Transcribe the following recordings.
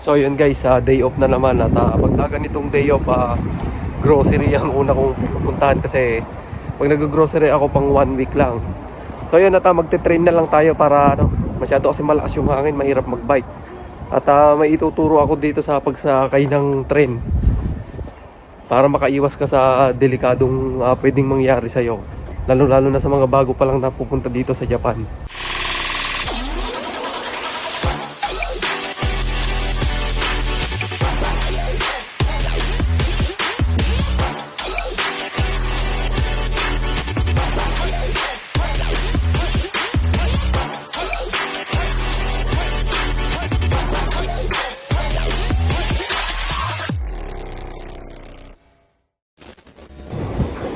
So yun guys, ah, day off na naman at uh, pag ganitong day off, ah, grocery ang una kong pupuntahan kasi pag nag-grocery ako pang one week lang. So yun at uh, magte-train na lang tayo para ano, masyado kasi malakas yung hangin, mahirap mag-bike. At ah, may ituturo ako dito sa pagsakay ng train para makaiwas ka sa delikadong ah, pwedeng mangyari sa'yo. Lalo-lalo na sa mga bago pa lang napupunta dito sa Japan.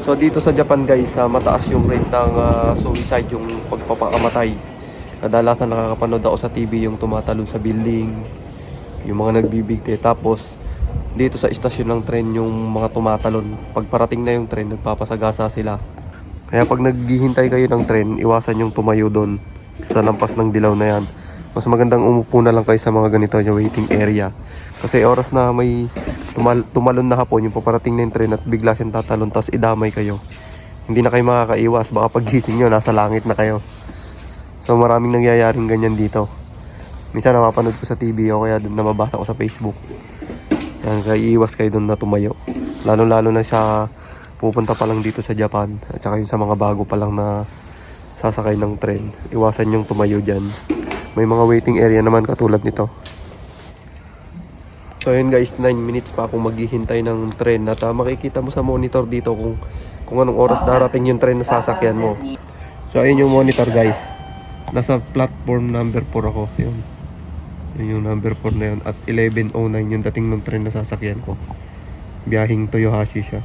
So dito sa Japan guys, ah, mataas yung rate ng ah, suicide, yung pagpapakamatay. Kadalasan nakakapanood ako sa TV yung tumatalon sa building, yung mga nagbibigti. Tapos dito sa istasyon ng tren yung mga tumatalon. Pag parating na yung tren, nagpapasagasa sila. Kaya pag naghihintay kayo ng tren, iwasan yung tumayo doon sa lampas ng dilaw na yan. Mas magandang umupo na lang kayo sa mga ganito yung waiting area. Kasi oras na may tumal- tumalon na hapon, yung paparating na yung tren at bigla siyang tatalon, tapos idamay kayo. Hindi na kayo makakaiwas, baka pagising nyo, nasa langit na kayo. So maraming nangyayaring ganyan dito. Minsan napapanood ko sa TV o kaya nababasa ko sa Facebook. Yan, kaya iiwas kayo doon na tumayo. Lalo-lalo na siya pupunta pa lang dito sa Japan at saka yung sa mga bago pa lang na sasakay ng tren. Iwasan yung tumayo dyan. May mga waiting area naman katulad nito. So yun guys, 9 minutes pa akong maghihintay ng tren at ah, makikita mo sa monitor dito kung kung anong oras darating yung tren na sasakyan mo. So ayun yung monitor guys. Nasa platform number 4 ako. Yun. Yun yung number 4 na yun. At 11.09 yung dating ng tren na sasakyan ko. Biyahing Toyohashi siya.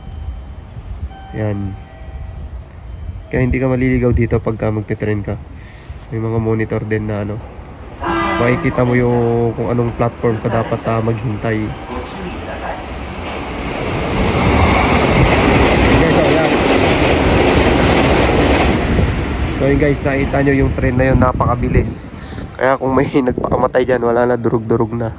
Yan. Kaya hindi ka maliligaw dito pagka magte-train ka. May mga monitor din na ano. Makikita mo yung kung anong platform ka dapat sa maghintay. So yun guys, nakita nyo yung train na yun, napakabilis. Kaya kung may nagpakamatay dyan, wala na, durug-durug na.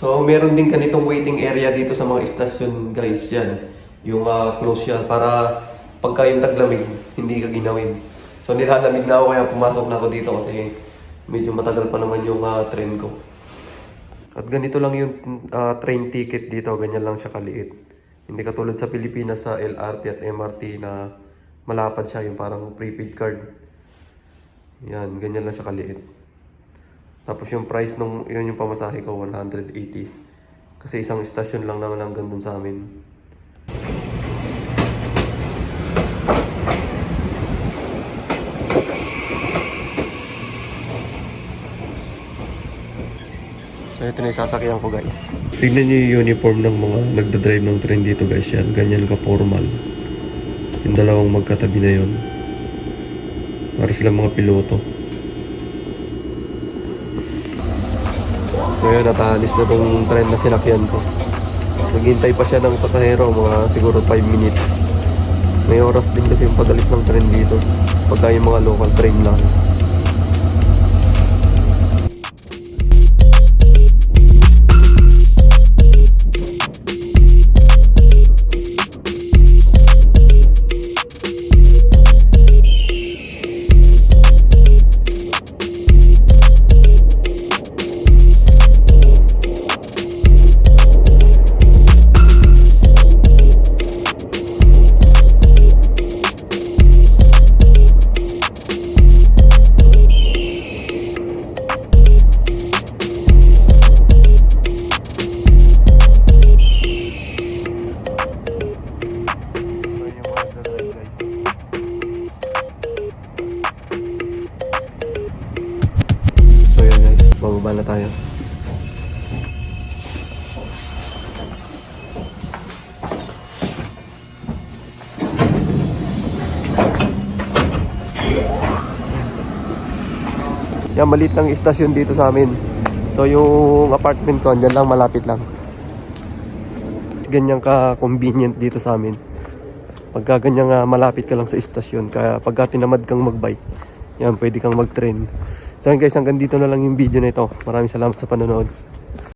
So meron din ganitong waiting area dito sa mga istasyon guys, yan. Yung ah, close yan para pagka yung taglamig, hindi ka ginawin. So nilalamig na ako kaya pumasok na ako dito kasi medyo matagal pa naman yung ah, train ko. At ganito lang yung ah, train ticket dito, ganyan lang siya kaliit. Hindi katulad sa Pilipinas sa LRT at MRT na malapad siya, yung parang prepaid card. Yan, ganyan lang siya kaliit. Tapos yung price nung yun yung pamasahe ko 180. Kasi isang stasyon lang naman hanggang dun sa amin. So ito na yung sasakyan ko guys. Tignan niyo yung uniform ng mga nagdadrive ng train dito guys yan. Ganyan ka formal. Yung dalawang magkatabi na yun. Para silang mga piloto. So yun, natahalis na tong train na sinakyan ko. Naghintay pa siya ng pasahero, mga siguro 5 minutes. May oras din kasi yung pagalis ng train dito. Pagka yung mga local train lang. Yan, maliit lang istasyon dito sa amin. So yung apartment ko, andyan lang, malapit lang. Ganyan ka convenient dito sa amin. Pagka ganyan nga malapit ka lang sa istasyon, kaya pagka tinamad kang magbike, yan, pwede kang mag-train. So guys, hanggang dito na lang yung video na ito. Maraming salamat sa panonood.